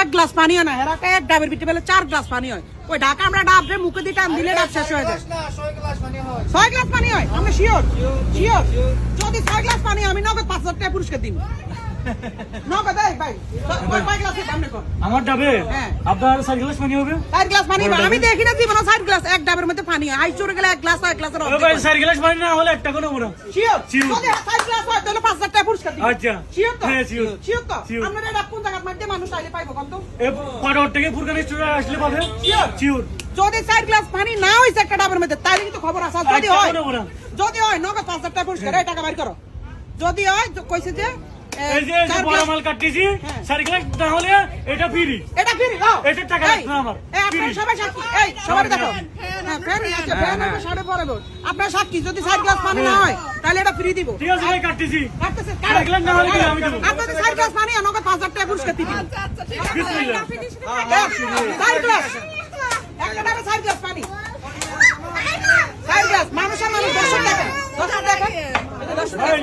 এক গ্লাস পানি হয় না হেরা এক ডাবের ভিতরে বেলে চার গ্লাস পানি হয়। ওই ঢাকা আমরা ডাব রে মুখে দিয়ে টান দিলে ডাব শেষ হয়ে যায়। ছয় গ্লাস পানি হয়। আমরা শিওর শিওর। যদি ছয় গ্লাস পানি আমি নগদ পাঁচ হাজার টাকা পুরস্কার দিব। নগদ এই ভাই কয়- কয় গ্লাস সামনে কর আমার ডাবে? হ্যাঁ। আপনার চার গ্লাস পানি হবে? চার গ্লাস পানি আমি দেখি না জীবনে চার গ্লাস এক ডাবের মধ্যে পানি হয়। আই চড়ে গেলে এক গ্লাস হয় এক গ্লাসের ও ভাই চার গ্লাস পানি না হলে একটা কোনো না শিওর Sure. যদি গ্লাস হয় তাহলে টাকা পুরস্কার দিব। আচ্ছা। শিওর তো? হ্যাঁ, sure. শিওর তো? আপনারা এটা কোন জায়গার মধ্যে মানুষ আইলে পাইবো কত এ পাড়ার থেকে ফুরকান স্টোরে আসলে পাবে? Sure. চিউর যদি চার গ্লাস পানি না হয়েছে একটা ডাবের মধ্যে তাহলে কিন্তু খবর আছে। যদি হয় কোনো না। যদি হয় নগদ পাঁচ হাজার টাকা পুরস্কার। টাকা বাইর করো। যদি হয় কইছে যে এই যে এই যে বড় মাল কাটতেছি হ্যাঁ। চার গ্লাস না হলে এটা ফ্রি। এটা ফিরি দাও এটার টাকা লাগবে আমার। এই, সবাই সাক্ষী এই সবাই দেখো। হ্যাঁ ফ্যান আছে ফ্যান আছে সাড়ে পরে বল আপনার সাক্ষী যদি চার গ্লাস পানি না হয়। তাহলে এটা ফ্রি দিব। ঠিক আছে ভাই কাটতেছি। কাটতেছে, চার না হলে আমি দেবো? আপনাদের চার গ্লাস পানি আর নগদ পাঁচ হাজার টাকা গ্লাস। একটা ডাবে চার গ্লাস পানি। চার গ্লাস মানুষের মানুষ দর্শক দেখেন দর্শক দেখেন দর্শক দেখেন,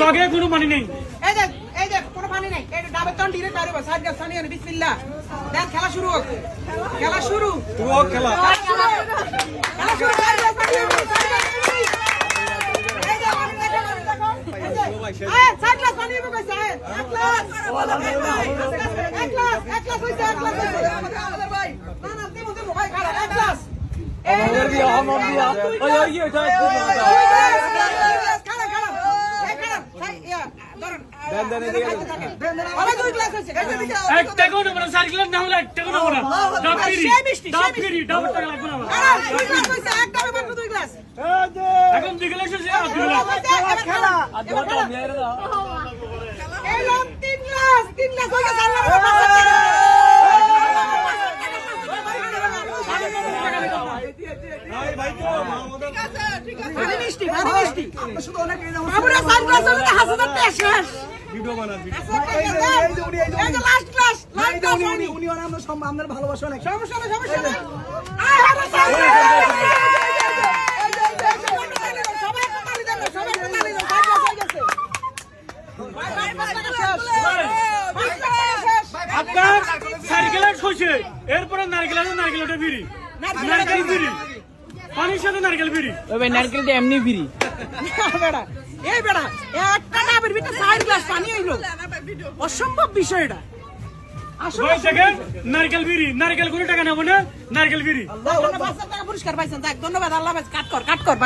জগে কোনো পানি নেই এই যে এই যে কোনো পানি নাই এই ডাবের তন ডিরে পারে সাইড গাছ পানি আনে বিসমিল্লাহ দেখ খেলা শুরু হোক খেলা শুরু খেলা শুরু সাইড পানি দেখো, দেখো। কইছে, এক। এক এক হইছে, এক হইছে। না, না, এক। এই, এখন দুই গ্লাস হয়েছে আপনার চার গ্লাস এরপরে নারকেলটা ফ্রি নারকেল ফ্রি পানির সাথে নারকেল ফ্রি ওই ভাই নারকেলটা এমনি বিড়ি বেড়া, এই বেড়া, একটা ডাবের ভিতরে চার গ্লাস পানি হইল। অসম্ভব বিষয় এটা আসলে নারকেল বিড়ি নারকেল কোনো টাকা নেব না নারকেল বিড়ি ধন্যবাদ, পাঁচ হাজার পুরস্কার পাইছেন ধন্যবাদ আল্লাহ। কাট কর কাট কর